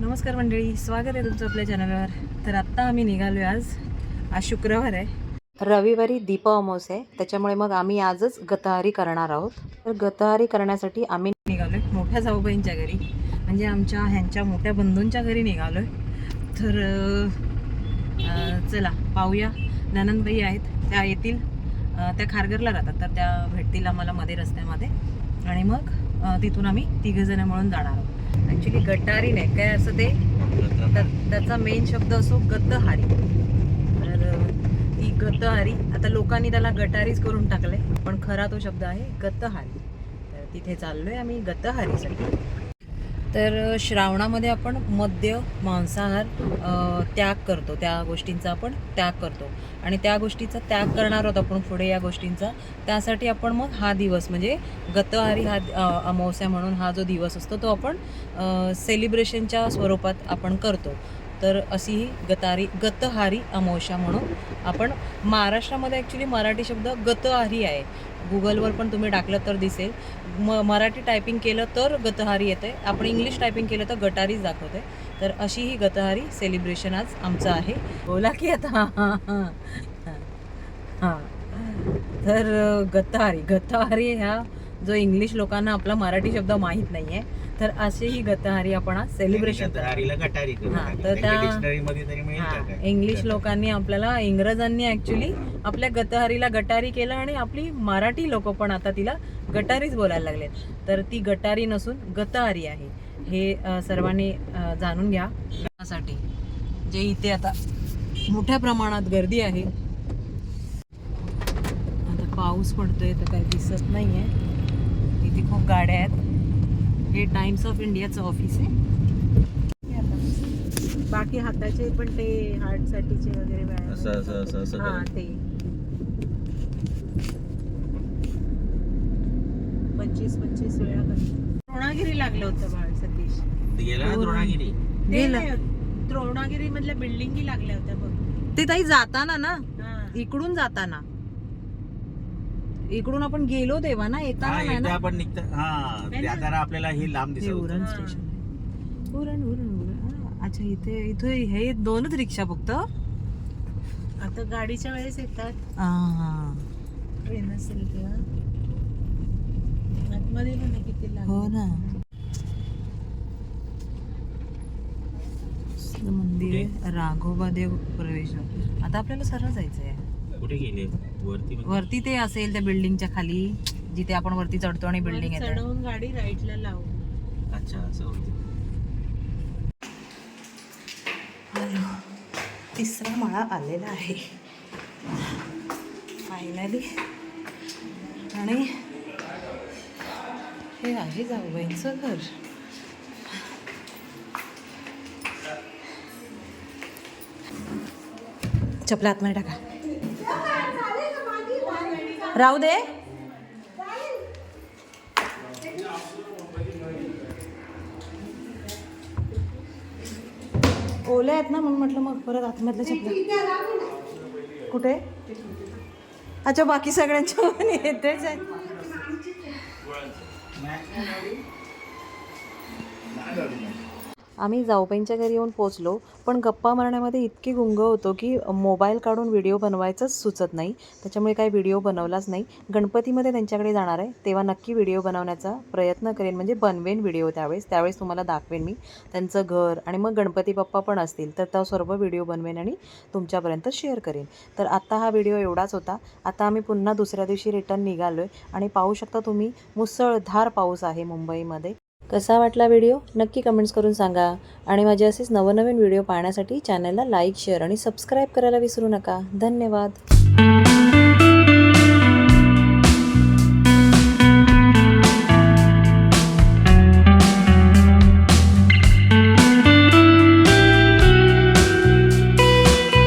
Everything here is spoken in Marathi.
नमस्कार मंडळी स्वागत आहे तुमचं आपल्या चॅनलवर तर आत्ता आम्ही निघालो आज आज शुक्रवार आहे. रविवारी दीप अमावस आहे. त्याच्यामुळे मग आम्ही आजच गतहारी करणार आहोत. तर गतहारी करण्यासाठी आम्ही निघालो आहे मोठ्या जाऊबाईंच्या घरी. म्हणजे आमच्या ह्यांच्या मोठ्या बंधूंच्या घरी निघालोय. तर चला पाहूया. ननंदबाई आहेत. त्या येतील. त्या खारघरला राहतात. तर त्या भेटतील आम्हाला मध्ये रस्त्यामध्ये. आणि मग तिथून आम्ही तिघंजणं मिळून जाणार आहोत. ॲक्च्युली गटारी नाही. काय असं ते? त्या- त्याचा मेन शब्द असो गतहारी. तर ती गतहारी आता लोकांनी त्याला गटारीच करून टाकले पण खरा तो शब्द आहे गतहारी. तर तिथे चाललोय आम्ही गतहारीसाठी. तर श्रावणामध्ये आपण मद्य मांसाहार त्याग करतो. त्या गोष्टींचा आपण त्याग करतो. आणि त्या गोष्टीचा त्याग करणार आहोत आपण पुढे या गोष्टींचा. त्यासाठी आपण मग हा दिवस म्हणजे गतहारी हा अमावस्या म्हणून हा जो दिवस असतो तो आपण सेलिब्रेशनच्या स्वरूपात आपण करतो. तर अशी ही गतारी गतहारी अमावस्या म्हणून आपण महाराष्ट्रामध्ये ॲक्च्युली मराठी शब्द गतहारी आहे. गुगलवर पण तुम्ही टाकलं तर दिसेल. म मराठी टायपिंग केलं तर गतहारी येते. आपण इंग्लिश टायपिंग केलं तर गटारीच दाखवते. तर अशी ही गतहारी सेलिब्रेशन आज आमचं आहे. बोला की आता. हां हां हां. तर गतहारी गतहारी ह्या जो इंग्लिश लोकांना आपला मराठी शब्द माहीत नाही आहे तर अशी ही गतहारी आपण आज सेलिब्रेशन हा. तर? इंग्लिश लोकांनी आपल्याला इंग्रजांनी ऍक्च्युली आपल्या गतहारीला गटारी केलं आणि आपली मराठी लोक पण आता तिला गटारीच बोलायला लागलेत तर ती गटारी नसून गतहारी आहे. हे सर्वांनी जाणून घ्या. साठी जे इथे आता मोठ्या प्रमाणात गर्दी आहे. आता पाऊस पडतोय तर काही दिसत नाहीये. इथे खूप गाड्या आहेत. हे टाइम्स ऑफ इंडियाचं ऑफिस आहे. हे आता. बाकी हाताचे पण ते हार्ट साठीचे वगैरे व्यायाम असं असं असं असं हा. ते. पंचवीस पंचवीस वेळा. द्रोणागिरी लागलं होतं बाळ सतीश. ते गेला ना. द्रोणागिरी? गेलं. द्रोणागिरी मधल्या बिल्डिंगी लागल्या होत्या बघ. ते ताई जाताना ना इकडून जाताना. इकडून आपण गेलो तेव्हा ना हा येताना एकदा ना? आपण निघता. हा ना? त्या आपल्याला ही लांब दिसत होतं. उरण. स्टेशन उरण उरण उरण हा, अच्छा इथे इथे हे दोनच रिक्षा फक्त? आता गाडीच्या वेळेस येतात. हा ट्रेन असेल तेव्हा. आतमध्ये पण आहे किती. हो ना. मंदिर आहे राघोबा देव प्रवेश आता आपल्याला सरळ जायचं आहे कुठे गेले? वरती म्हणजे? वरती ते असेल त्या बिल्डिंगच्या खाली जिथे आपण वरती चढतो आणि बिल्डिंग येते. चढवून गाडी राईटला लावू अच्छा असं होतं. हॅलो तिसरा माळा आलेला आहे. फायनली आणि हे आहे जाऊबाईंचं घर. चपला आतमध्ये टाका. राहू दे. ओले आहेत ना म्हणून म्हटलं मग परत आतमधलं चपला कुठे? अच्छा बाकी सगळ्यांच्या पण येतेच आहेत. आम्ही जाऊबाईंच्या घरी येऊन पोचलो पण गप्पा मारण्यामध्ये इतकी गुंग होतो की मोबाईल काढून व्हिडिओ बनवायचंच सुचत नाही. त्याच्यामुळे काही व्हिडिओ बनवलाच नाही. गणपतीमध्ये त्यांच्याकडे जाणार आहे तेव्हा नक्की व्हिडिओ बनवण्याचा प्रयत्न करेन. म्हणजे बनवेन व्हिडिओ त्यावेळेस त्यावेळेस तुम्हाला दाखवेन मी. त्यांचं घर आणि मग गणपती बाप्पा पण असतील तर त्या सर्व व्हिडिओ बनवेन आणि तुमच्यापर्यंत शेअर करेन. तर आत्ता हा व्हिडिओ एवढाच होता. आता आम्ही पुन्हा दुसऱ्या दिवशी रिटर्न निघालो आहे आणि पाहू शकता तुम्ही मुसळधार पाऊस आहे मुंबईमध्ये. कसा वाटला व्हिडिओ? नक्की कमेंट्स करून सांगा. आणि माझे असेच नवनवीन व्हिडिओ पाहण्यासाठी चॅनलला लाईक शेअर आणि सबस्क्राईब करायला विसरू नका. धन्यवाद.